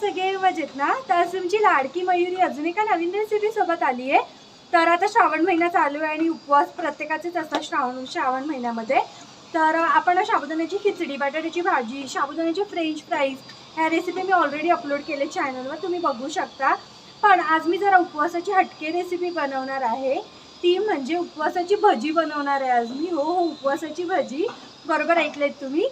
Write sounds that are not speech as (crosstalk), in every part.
सगळे मजेत ना? तर तुमची लाडकी मयुरी अजून एका नवीन रेसिपी सोबत आली आहे. तर आता श्रावण महिना चालू आहे आणि उपवास प्रत्येकाचेच असतात श्रावण श्रावण महिन्यामध्ये. तर आपण साबुदाण्याची खिचडी बटाट्याची भाजी साबुदाण्याचे फ्रेंच फ्राईज ह्या रेसिपी मी ऑलरेडी अपलोड केले चॅनलवर तुम्ही बघू शकता. पण आज मी जरा उपवासाची हटके रेसिपी बनवणार आहे. ती म्हणजे उपवासाची भजी बनवणार आहे आज मी. हो हो उपवासाची भजी. बरोबर ऐकलेत तुम्ही.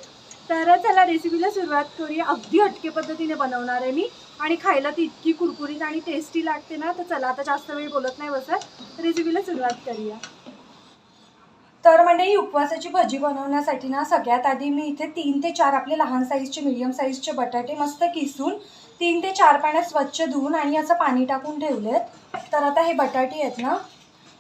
तर चला रेसिपीला सुरुवात करूया. अगदी हटके पद्धतीने बनवणार आहे मी. आणि खायला ती इतकी कुरकुरीत आणि टेस्टी लागते ना तर चला आता जास्त वेळ बोलत नाही बसत. रेसिपीला सुरुवात करूया. तर म्हणजे ही उपवासाची भजी बनवण्यासाठी ना सगळ्यात आधी मी इथे तीन ते चार आपले लहान साईजचे मीडियम साईजचे बटाटे मस्त किसून तीन ते चार पाण्यात स्वच्छ धुवून आणि असं पाणी टाकून ठेवलेत. तर आता हे बटाटे आहेत ना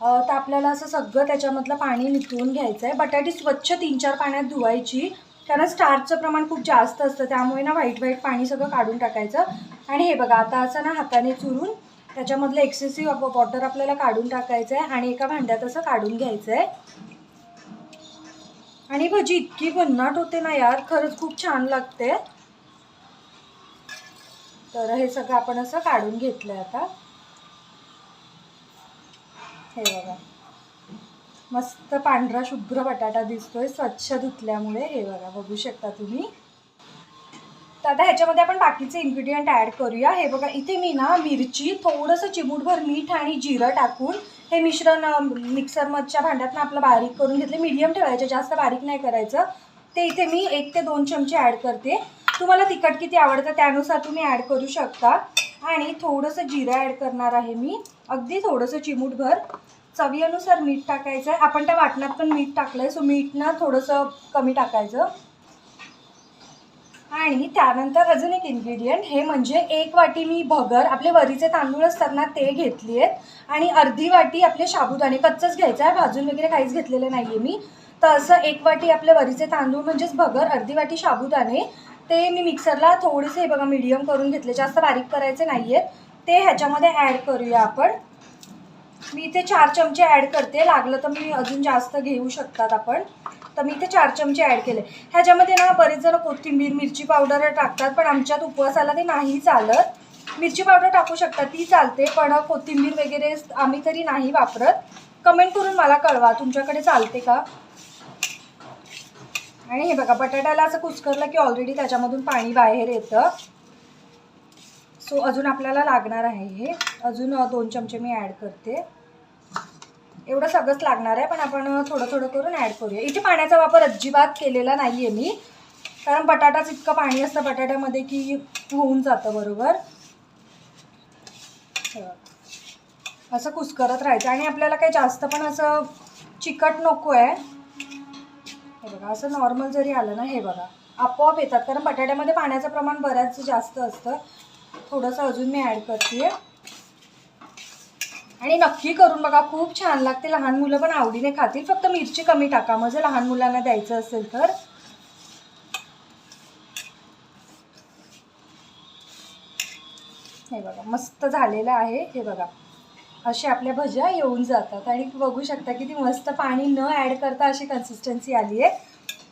तर आपल्याला असं सगळं त्याच्यामधलं पाणी निथळून घ्यायचं आहे बटाटे स्वच्छ तीन चार पाण्यात धुवायची. कारण स्टार्चचं प्रमाण खूप जास्त असतं त्यामुळे ना व्हाईट व्हाईट पाणी सगळं काढून टाकायचं. आणि हे बघा आता असं ना हाताने चुरून त्याच्यामधलं एक्सेसिव्ह वॉटर आपल्याला काढून टाकायचं आहे आणि एका भांड्यात असं काढून घ्यायचं आहे आणि भजी इतकी भन्नाट होते ना यार खरंच खूप छान लागते. तर हे सगळं आपण असं काढून घेतलं आता. हे बघा. मस्त पांढरा शुभ्र बटाटा दिसतोय स्वच्छ धुतल्यामुळे. हे बघा बघू शकता तुम्ही. तर आता ह्याच्यामध्ये आपण बाकीचे इन्ग्रेडियंट ॲड करूया. हे बघा इथे मी ना मिरची थोडंसं चिमूटभर मीठ आणि जिरं टाकून हे मिश्रण मिक्सरमधच्या भांड्यातनं आपलं बारीक करून घेतले. मीडियम ठेवायचं जास्त बारीक नाही करायचं. ते इथे मी एक ते दोन चमचे ॲड करते. तुम्हाला तिखट किती आवडतं त्यानुसार तुम्ही ॲड करू शकता. आणि थोडंसं जिरं ॲड करणार आहे मी. अगदी थोडंसं चिमूटभर. चवीनुसार मीठ टाकायचं आहे. आपण त्या वाटणात पण मीठ टाकलं आहे सो मीठ ना थोडंसं कमी टाकायचं. आणि त्यानंतर अजून एक इन्ग्रेडियंट हे म्हणजे एक वाटी मी भगर आपले वरीचे तांदूळ असतात ना ते घेतली आहेत. आणि अर्धी वाटी आपले साबुदाणे कच्चंच घ्यायचं आहे. भाजून वगैरे काहीच घेतलेलं नाही आहे मी. तर असं एक वाटी आपले वरीचे तांदूळ म्हणजेच भगर अर्धी वाटी साबुदाणे ते मी मिक्सरला थोडेसे हे बघा मीडियम करून घेतले. जास्त बारीक करायचे नाही आहेत ते ह्याच्यामध्ये ॲड करूया आपण. मी इथे चार चमचे ॲड करते. लागलं तर मी अजून जास्त घेऊ शकतात आपण. तर मी इथे चार चमचे ॲड केले. ह्याच्यामध्ये ना बरेच जण कोथिंबीर मिरची पावडर टाकतात पण आमच्यात उपवासाला ते नाही चालत. मिरची पावडर टाकू शकतात ती चालते पण कोथिंबीर वगैरे आम्ही तरी नाही वापरत. कमेंट करून मला कळवा तुमच्याकडे चालते का? आणि हे बघा बटाट्याला असं कुचकरलं की ऑलरेडी त्याच्यामधून पाणी बाहेर येतं. सो अजून आपल्याला लागणार आहे हे. अजून दोन चमचे मी ॲड करते. एवढं सगळंच लागणार आहे पण आपण थोडं थोडं करून ॲड करूया. इथे पाण्याचा वापर अजिबात केलेला नाही आहे मी. कारण बटाटाच इतकं पाणी असतं बटाट्यामध्ये की होऊन जातं बरोबर. असं कुस्करत राहायचं. आणि आपल्याला काही जास्त पण असं चिकट नको आहे. हे बघा असं नॉर्मल जरी आलं ना हे बघा. आपोआप येतात. कारण बटाट्यामध्ये पाण्याचं प्रमाण बऱ्याच जास्त असतं. थोडंसं अजून मी ॲड करते. आणि नक्की करून बघा खूप छान लागते. लहान मुलं पण आवडीने खातील. फक्त मिरची कमी टाका. मग जर लहान मुलांना द्यायचं असेल तर. हे बघा मस्त झालेलं आहे. हे बघा. अशा आपल्या भज्या येऊन जातात. आणि बघू शकता किती मस्त पाणी न ॲड करता अशी कन्सिस्टन्सी आली आहे.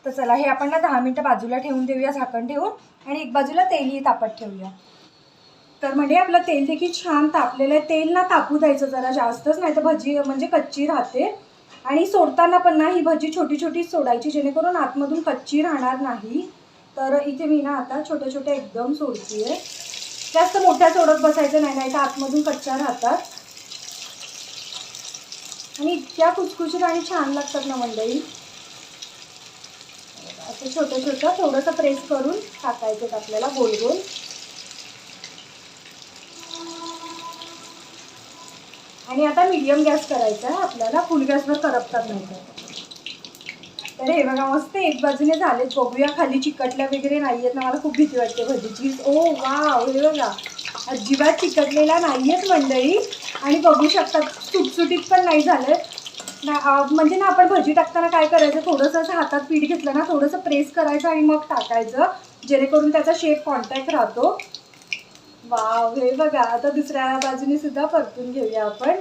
तर चला हे आपण ना दहा मिनटं बाजूला ठेवून देऊया झाकण ठेवून. आणि एक बाजूला तेलही तापत ठेवूया. तर म्हणजे आपलं तेल देखील छान तापलेलं आहे. तेल ना तापू द्यायचं जरा जास्तच नाही तर भजी म्हणजे कच्ची राहते. आणि सोडताना पण ना ही भजी छोटी छोटी सोडायची जेणेकरून आतमधून कच्ची राहणार नाही. तर इथे मी ना आता छोट्या छोट्या एकदम सोडते जास्त मोठ्या सोडत बसायचं नाही नाही तर आतमधून कच्च्या राहतात. आणि इतक्या खुसखुशीत आणि छान लागतात ना मंडळी. असं छोटं छोटं थोडंसं प्रेस करून टाकायचं आपल्याला गोल गोल. आणि आता मीडियम गॅस करायचा आहे. आपल्याला फुल गॅसवर करपतात नाही तर. हे बघा मस्त एक बाजूने झालेत. बघूया खाली चिकटल्या वगैरे नाही आहेत ना. मला खूप भीती वाटते भजीची. ओ वा हे बघा. अजिबात चिकटलेला नाही आहेत मंडळी. आणि बघू शकतात सुटसुटीत पण नाही झालं ना म्हणजे ना आपण भजी टाकताना काय करायचं? थोडंसं असं हातात पीठ घेतलं ना थोडंसं प्रेस करायचं आणि मग टाकायचं. जेणेकरून त्याचा शेप कॉन्टॅक्ट राहतो. वाव हे बघा आता दुसऱ्या बाजूने सुद्धा परतून घेऊया आपण.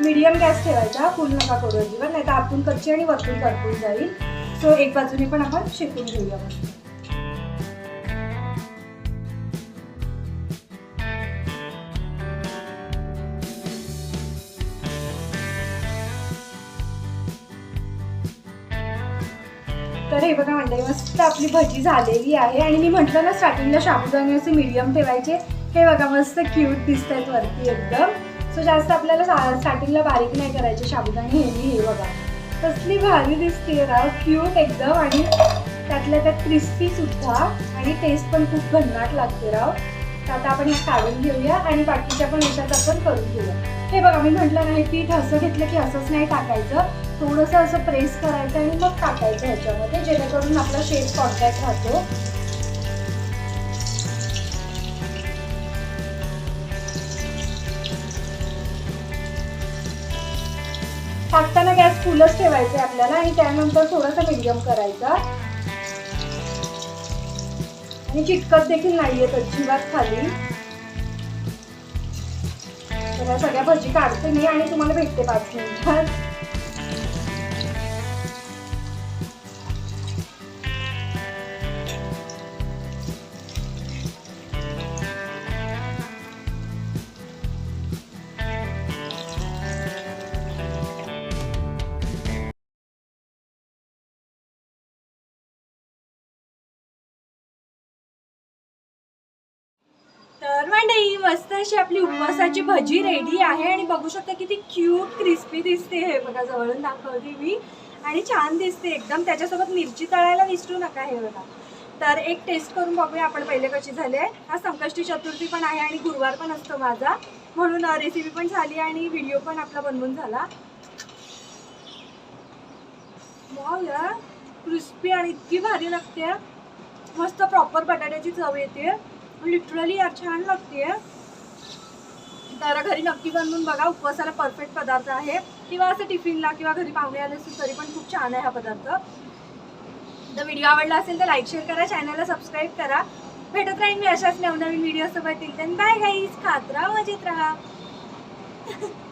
मीडियम गॅस ठेवायचा फुल नका करू अजिबात नाही तर आतून कच्ची आणि वरतून परतून जाईल. सो एक बाजूने पण आपण शेकून घेऊया तर हे बघा मंडळी मस्त आपली भजी झालेली आहे. आणि मी म्हटलं ना स्टार्टिंगला साबुदाणे असे मीडियम ठेवायचे. हे बघा मस्त क्यूट दिसत आहेत वरती एकदम. सो जास्त आपल्याला स्टार्टिंगला बारीक नाही करायचे साबुदाणे हे मी हे बघा. कसली भारी दिसते राव. क्यूट एकदम. आणि त्यातल्या त्यात क्रिस्पी सुद्धा. आणि टेस्ट पण खूप भन्नाट लागते राव. तर आता आपण हे काढून घेऊया आणि बाकीच्या पण याच्यात आपण करून घेऊया. हे बघा मी म्हटलं नाही पीठ असं घेतलं की असंच नाही टाकायचं. थोडंसं असं प्रेस करायचं आणि मग टाकायचं ह्याच्यामध्ये जेणेकरून आपला शेप कॉन्टॅक्ट राहतो. टाकताना गॅस फुलच ठेवायचा आपल्याला आणि त्यानंतर थोडासा मिडियम करायचा. आणि चिटकत देखील नाहीये अजिबात खाली. तर या सगळ्या भजी काढते मी आणि तुम्हाला भेटते पाच मिनिटात. तर मंडळी मस्त अशी आपली उपवासाची भजी रेडी आहे आणि बघू शकता किती क्यूट क्रिस्पी दिसते हे. बघा जवळून दाखवते मी. आणि छान दिसते एकदम. त्याच्यासोबत मिरची तळायला विसरू नका हे बघा. तर एक टेस्ट करून बघूया आपण पहिले कशी झाले हा संकष्टी चतुर्थी पण आहे आणि गुरुवार पण असतो माझा. म्हणून रेसिपी पण झाली आणि व्हिडिओ पण आपला बनवून झाला. यार क्रिस्पी आणि इतकी भारी लागते. मस्त प्रॉपर बटाट्याची चव येते. लिटरली यार छान लागते तर घरी नक्की बनवून बघा उपवासाला परफेक्ट पदार्थ आहे. किंवा असं टिफिनला किंवा घरी पाहुणे आले असतील तरी पण खूप छान आहे हा पदार्थ. तर व्हिडिओ आवडला असेल तर लाईक शेअर करा चॅनलला सबस्क्राईब करा. भेटत राहीन मी अशाच नवनवीन व्हिडिओ सोबत. बाय गाईज खात राहा मजेत राहा. (laughs)